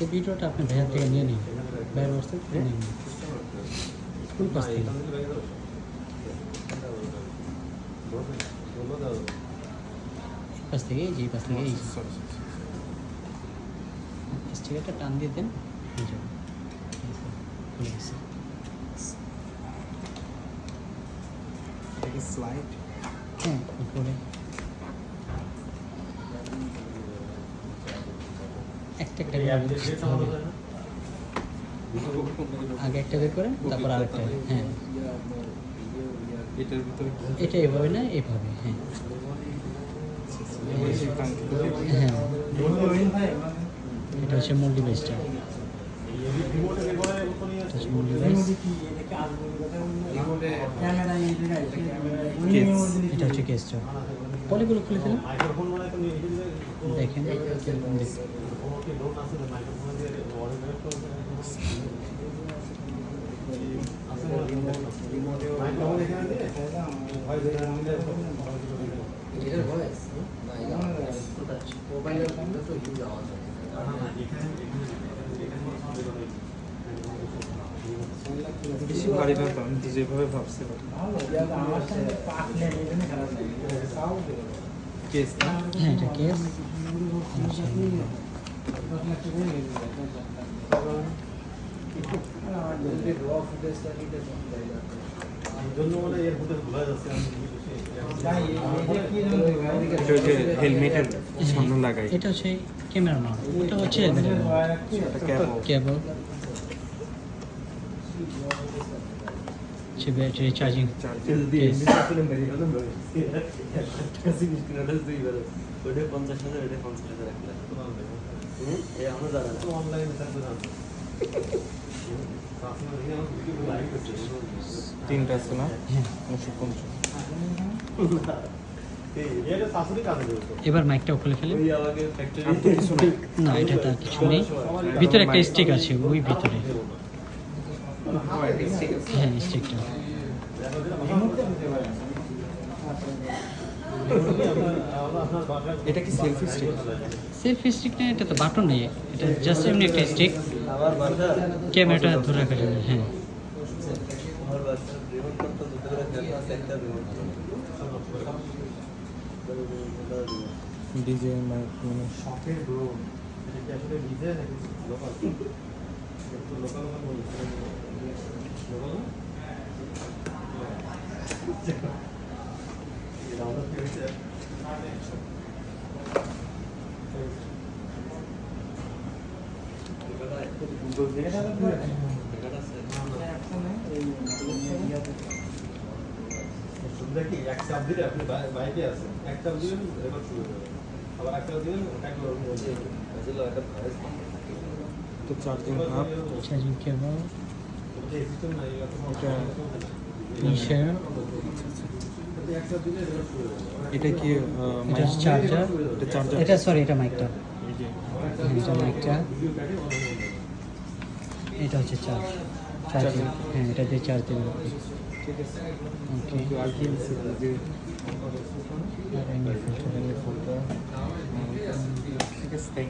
এই ভিডিওটা আপনি ভাইয়ার থেকে নিয়ে নিন। ভাইয়ের বস্তা থেকে নিয়ে নিন। কোন পাশ থেকে পাশ থেকে এই যে পাশ থেকে। এই স্টিকারটা টান দিয়ে দেন। হয়ে যাবে খুলে গেছে। স্লাইড হ্যাঁ উপরে। একটা একটা করে হবে। আগে একটা বের করেন তারপর আরেকটা হ্যাঁ। এটা এভাবে না এভাবে হ্যাঁ। হ্যাঁ। এটা হচ্ছে মূল ডিভাইসটা এটা হচ্ছে কেসটা। পলিগুলো খুলে ফেলুন দেখেন। মোবাইলের তো হিউজ আওয়াজ হয় বেশি ভারী ভাবতাম কিন্তু যেভাবে ভাবছি কেস হ্যাঁ এটা কেস র এটা হেলমেটের সামনে লাগাই এটা হচ্ছে ক্যামেরা মাউন্ট ওটা হচ্ছে ক্যাবল কেবল ব্যাটারি চার্জিং না অনলাইনে না। তিনটা আছে না? হ্যাঁ উনিশশো পঞ্চাশ। এবার মাইকটাও খুলে। ফেলে না এটা তার কিছু নেই। ভিতরে একটা স্টিক আছে ওই ভিতরে। হ্যাঁ স্টিকটা এটা কি সেলফি স্টিক সেলফ স্টিক না এটা তো বাটন নেই। এটা জাস্ট এমনি একটা স্টিক ক্যামেরাটা ধরে রাখার জন্য হ্যাঁ। ডিজে মাইক মানে। শখের ব্রো এটা কি আসলে ডিজে নাকি লোকাল একটু লোকাল লোকাল লোকাল তো চার্জিং হাব চার্জিং কেবল এটা যাবে এটা কি মাইক চার্জার এটা চার্জার এটা সরি এটা মাইকটা এটা মাইকটা ভিডিও কাটে অন হয়ে যাবে এটা হচ্ছে চার্জ চার্জিং হ্যাঁ এটা দিয়ে চার্জ দেবেন ঠিক আছে ওকে কিন্তু আর কি আছে যে আর এমনি filter। ফোনটা ঠিক আছে thank you.